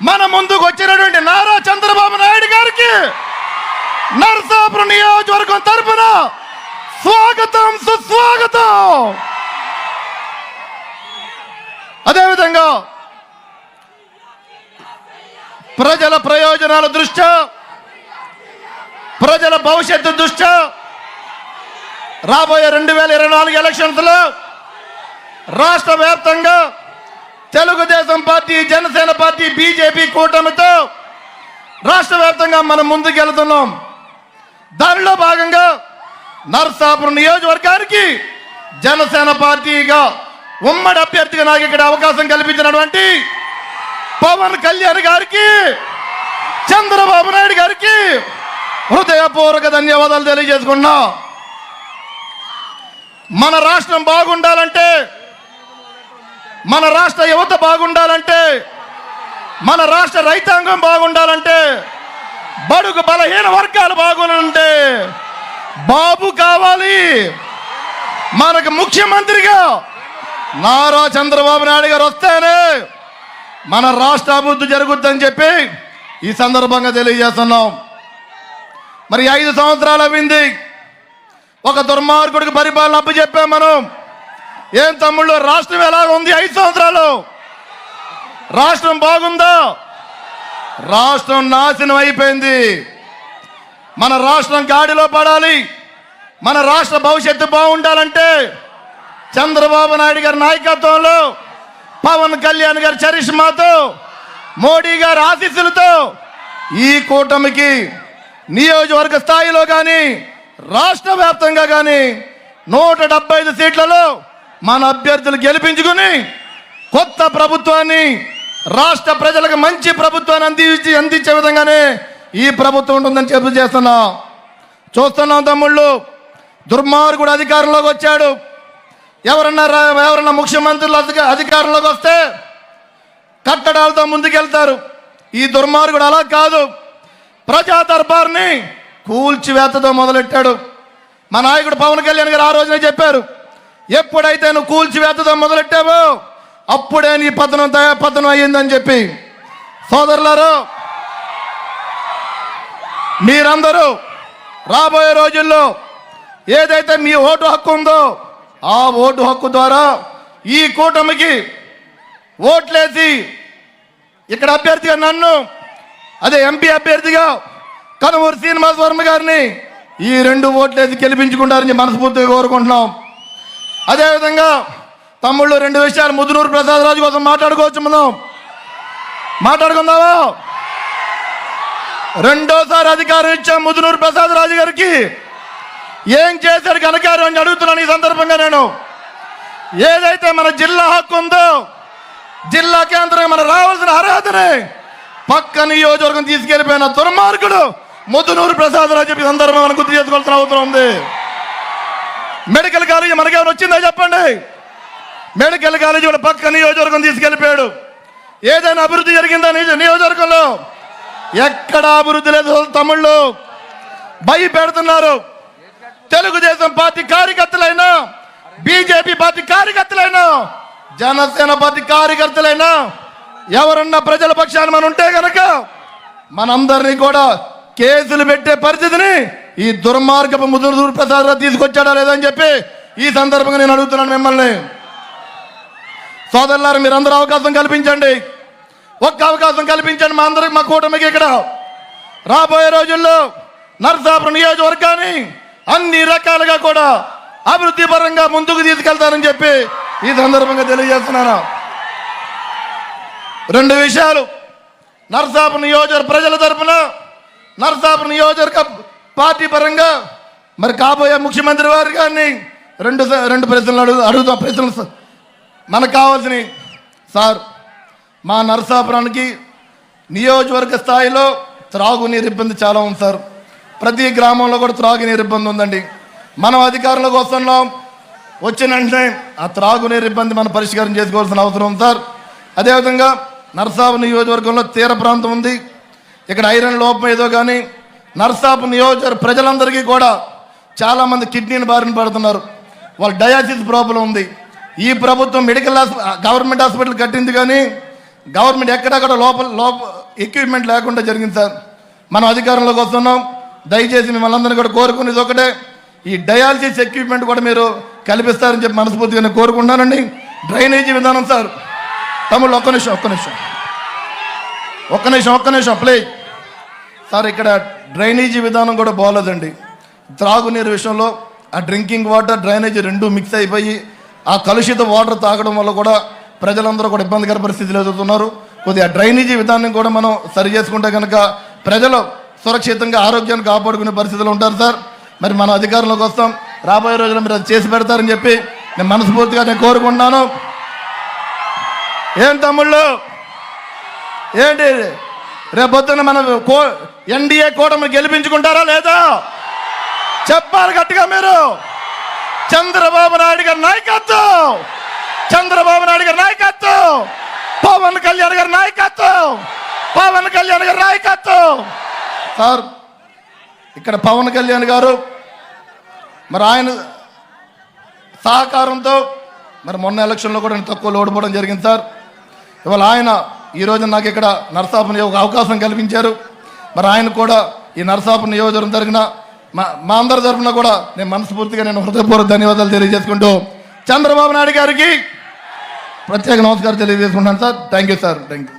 మన ముందుకు వచ్చినటువంటి నారా చంద్రబాబు నాయుడు గారికి నరసాపురం నియోజకవర్గం తరపున స్వాగతం సుస్వాగతం! అదేవిధంగా ప్రజల ప్రయోజనాల దృష్ట్యా ప్రజల భవిష్యత్తు దృష్ట్యా రాబోయే రెండు వేల ఇరవై నాలుగు ఎలక్షన్స్లో రాష్ట్ర వ్యాప్తంగా Telugu Desam party Janasena party BJP కూటమితో రాష్ట్ర వ్యాప్తంగా మనం ముందుకెళ్తున్నాం. దానిలో భాగంగా నర్సాపురం నియోజకవర్గానికి జనసేన పార్టీగా ఉమ్మడి అభ్యర్థిగా నాకు ఇక్కడ అవకాశం కల్పించినటువంటి పవన్ కళ్యాణ్ గారికి చంద్రబాబు నాయుడు గారికి హృదయపూర్వక ధన్యవాదాలు తెలియజేసుకున్నా మన రాష్ట్రం బాగుండాలంటే మన రాష్ట్ర యువత బాగుండాలంటే మన రాష్ట్ర రైతాంగం బాగుండాలంటే బడుగు బలహీన వర్గాలు బాగుండాలంటే బాబు కావాలి. మనకు ముఖ్యమంత్రిగా నారా చంద్రబాబు నాయుడు గారు వస్తేనే మన రాష్ట్ర అభివృద్ధి జరుగుద్దని చెప్పి ఈ సందర్భంగా తెలియజేస్తున్నాం. మరి ఐదు సంవత్సరాలు అయింది. ఒక దుర్మార్గుడికి పరిపాలన అప్పు చెప్పాం మనం. ఏం తమ్ముళ్ళు రాష్ట్రం ఎలా ఉంది ఐదు సంవత్సరాలు? రాష్ట్రం బాగుందా? రాష్ట్రం నాశనం అయిపోయింది. మన రాష్ట్రం గాడిలో పడాలి. మన రాష్ట్ర భవిష్యత్తు బాగుండాలంటే చంద్రబాబు నాయుడు గారి నాయకత్వంలో పవన్ కళ్యాణ్ గారి చరిష్మాతో మోడీ గారి ఆశీస్సులతో ఈ కూటమికి నియోజకవర్గ స్థాయిలో కానీ రాష్ట్ర వ్యాప్తంగా కానీ నూట డెబ్బై ఐదు సీట్లలో మన అభ్యర్థులు గెలిపించుకుని కొత్త ప్రభుత్వాన్ని రాష్ట్ర ప్రజలకు మంచి ప్రభుత్వాన్ని అందించి అందించే విధంగానే ఈ ప్రభుత్వం ఉంటుందని చెప్పు చేస్తున్నాం. చూస్తున్నాం తమ్ముళ్ళు. దుర్మార్గుడు అధికారంలోకి వచ్చాడు. ఎవరన్నా రా- ఎవరన్నా ముఖ్యమంత్రులు అధిక- అధికారంలోకి వస్తే కట్టడాలతో ముందుకెళ్తారు. ఈ దుర్మార్గుడు అలా కాదు. ప్రజా దర్బార్ని కూల్చివేతతో మొదలెట్టాడు. మా నాయకుడు పవన్ కళ్యాణ్ గారు ఆ రోజునే చెప్పారు. ఎప్పుడైతే నువ్వు కూల్చివేతతో మొదలెట్టావో అప్పుడే నీ పతనం తయా పతనం అయ్యిందని చెప్పి. సోదరులారు మీరందరూ రాబోయే రోజుల్లో ఏదైతే మీ ఓటు హక్కు ఉందో ఆ ఓటు హక్కు ద్వారా ఈ కూటమికి ఓట్లేసి ఇక్కడ అభ్యర్థిగా నన్ను అదే ఎంపీ అభ్యర్థిగా కనుమూరు శ్రీనివాస్ వర్మ గారిని ఈ రెండు ఓట్లేసి గెలిపించుకుంటారని మనస్ఫూర్తిగా కోరుకుంటున్నాం. అదేవిధంగా తమ్ముళ్ళు రెండు విషయాలు ముదునూరు ప్రసాద్ రాజు కోసం మాట్లాడుకోవచ్చు మనం. మాట్లాడుకుందామా? రెండోసారి అధికారం ఇచ్చాం ముదునూరు ప్రసాద్ రాజు గారికి ఏం చేశాడు కనకారు అని అడుగుతున్నాను ఈ సందర్భంగా నేను. ఏదైతే మన జిల్లా హక్కు ఉందో జిల్లా కేంద్రం మన రావాల్సిన అర్హతని పక్క నియోజకవర్గం తీసుకెళ్ళిపోయిన దుర్మార్గుడు ముదునూరు ప్రసాద్ రాజు చెప్పి సందర్భం గుర్తు చేసుకోవాల్సిన అవసరం ఉంది. మెడికల్ కాలేజీ మనకేమైనా వచ్చిందా చెప్పండి. మెడికల్ కాలేజీ కూడా పక్క నియోజకవర్గం తీసుకెళ్ళిపోయాడు. ఏదైనా అభివృద్ధి జరిగిందా నిజ- నియోజకవర్గంలో? ఎక్కడ అభివృద్ధి లేదు తమ్ముళ్ళు భయపెడుతున్నారు. తెలుగుదేశం పార్టీ కార్యకర్తలైనా బీజేపీ పార్టీ కార్యకర్తలైనా జనసేన పార్టీ కార్యకర్తలైనా ఎవరన్నా ప్రజల పక్షాన్ని మనం ఉంటే కనుక మనందరినీ కూడా కేసులు పెట్టే పరిస్థితిని ఈ దుర్మార్గపు ముదురు ప్రసాద్ రావు తీసుకొచ్చాడా లేదని చెప్పి ఈ సందర్భంగా నేను అడుగుతున్నాను మిమ్మల్ని. సోదరులారు మీరందరూ అవకాశం కల్పించండి. ఒక్క అవకాశం కల్పించండి. మా అందరికి మా కూటమికి ఇక్కడ. రాబోయే రోజుల్లో నర్సాపురం నియోజకవర్గాన్ని అన్ని రకాలుగా కూడా అభివృద్ధి పరంగా ముందుకు తీసుకెళ్తారని చెప్పి ఈ సందర్భంగా తెలియజేస్తున్నాను. రెండు విషయాలు. నరసాపురం నియోజకవర్గ ప్రజల తరపున నరసాపురం నియోజకవర్గ పార్టీ పరంగా మరి కాబోయే ముఖ్యమంత్రి వారి కానీ రెండు రెండు ప్రశ్నలు అడుగు అడుగుతాం ప్రశ్నలు మనకు కావాల్సినవి. సార్ మా నరసాపురానికి నియోజకవర్గ స్థాయిలో త్రాగునీరు ఇబ్బంది చాలా ఉంది సార్. ప్రతి గ్రామంలో కూడా త్రాగునీరు ఇబ్బంది ఉందండి. మనం అధికారంలోకి వస్తున్నాం వచ్చిన వెంటనే ఆ త్రాగునీరు ఇబ్బంది మనం పరిష్కారం చేసుకోవాల్సిన అవసరం ఉంది సార్. అదేవిధంగా నరసాపు నియోజకవర్గంలో తీర ప్రాంతం ఉంది. ఇక్కడ ఐరన్ లోపం ఏదో కానీ నరసాపు నియోజకవర్గ ప్రజలందరికీ కూడా చాలామంది కిడ్నీని బారిన పడుతున్నారు. వాళ్ళ డయాసిస్ ప్రాబ్లం ఉంది. ఈ ప్రభుత్వం మెడికల్ హాస్ప గవర్నమెంట్ హాస్పిటల్ కట్టింది కానీ గవర్నమెంట్ ఎక్కడెక్కడ లోపల లోప ఎక్విప్మెంట్ లేకుండా జరిగింది సార్. మనం అధికారంలోకి వస్తున్నాం. దయచేసి మిమ్మల్ని అందరినీ కూడా కోరుకునేది ఒకటే. ఈ డయాలసిస్ ఎక్విప్మెంట్ కూడా మీరు కల్పిస్తారని చెప్పి మనస్ఫూర్తిగా కోరుకుంటున్నానండి. డ్రైనేజీ విధానం సార్. తమ్ముళ్ళు ఒక్క నిమిషం ఒక్క నిమిషం. ఒక్క నిమిషం ఒక్క నిమిషం ప్లీజ్. సార్ ఇక్కడ డ్రైనేజీ విధానం కూడా బాగోలేదండి త్రాగునీరు విషయంలో ఆ డ్రింకింగ్ వాటర్ డ్రైనేజీ రెండు మిక్స్ అయిపోయి ఆ కలుషిత వాటర్ తాగడం వల్ల కూడా ప్రజలందరూ కూడా ఇబ్బందికర పరిస్థితులు ఎదుగుతున్నారు కొద్దిగా డ్రైనేజీ విధానం కూడా మనం సరి చేసుకుంటే కనుక ప్రజలు సురక్షితంగా ఆరోగ్యాన్ని కాపాడుకునే పరిస్థితులు ఉంటారు సార్. మరి మన అధికారంలోకి వస్తాం. రాబోయే రోజుల్లో మీరు అది చేసి పెడతారని చెప్పి నేను మనస్ఫూర్తిగా నేను కోరుకుంటున్నాను. ఏం తమ్ముళ్ళు? ఏంటి? రేపొద్దున మనం కో ఎన్డీఏ కూటమి గెలిపించుకుంటారా లేదా? చెప్పాలి గట్టిగా మీరు. చంద్రబాబు నాయుడు గారి నాయకత్వం. చంద్రబాబు నాయుడు గారి నాయకత్వం. పవన్ కళ్యాణ్ గారి నాయకత్వం. పవన్ కళ్యాణ్ గారి నాయకత్వం. సార్ ఇక్కడ పవన్ కళ్యాణ్ గారు మరి ఆయన సహకారంతో మరి మొన్న ఎలక్షన్లో కూడా నేను తక్కువ ఓడిపోవడం జరిగింది సార్. ఇవాళ ఆయన ఈ రోజు నాకు ఇక్కడ నరసాపుని ఒక అవకాశం కల్పించారు. మరి ఆయన కూడా ఈ నరసాపు నియోజకవర్గం జరిగిన మా మా అందరి తరఫున కూడా నేను మనస్ఫూర్తిగా నేను హృదయపూర్వక ధన్యవాదాలు తెలియజేసుకుంటూ చంద్రబాబు నాయుడు గారికి ప్రత్యేక నమస్కారం తెలియజేసుకుంటాను sir. Thank you sir. Thank you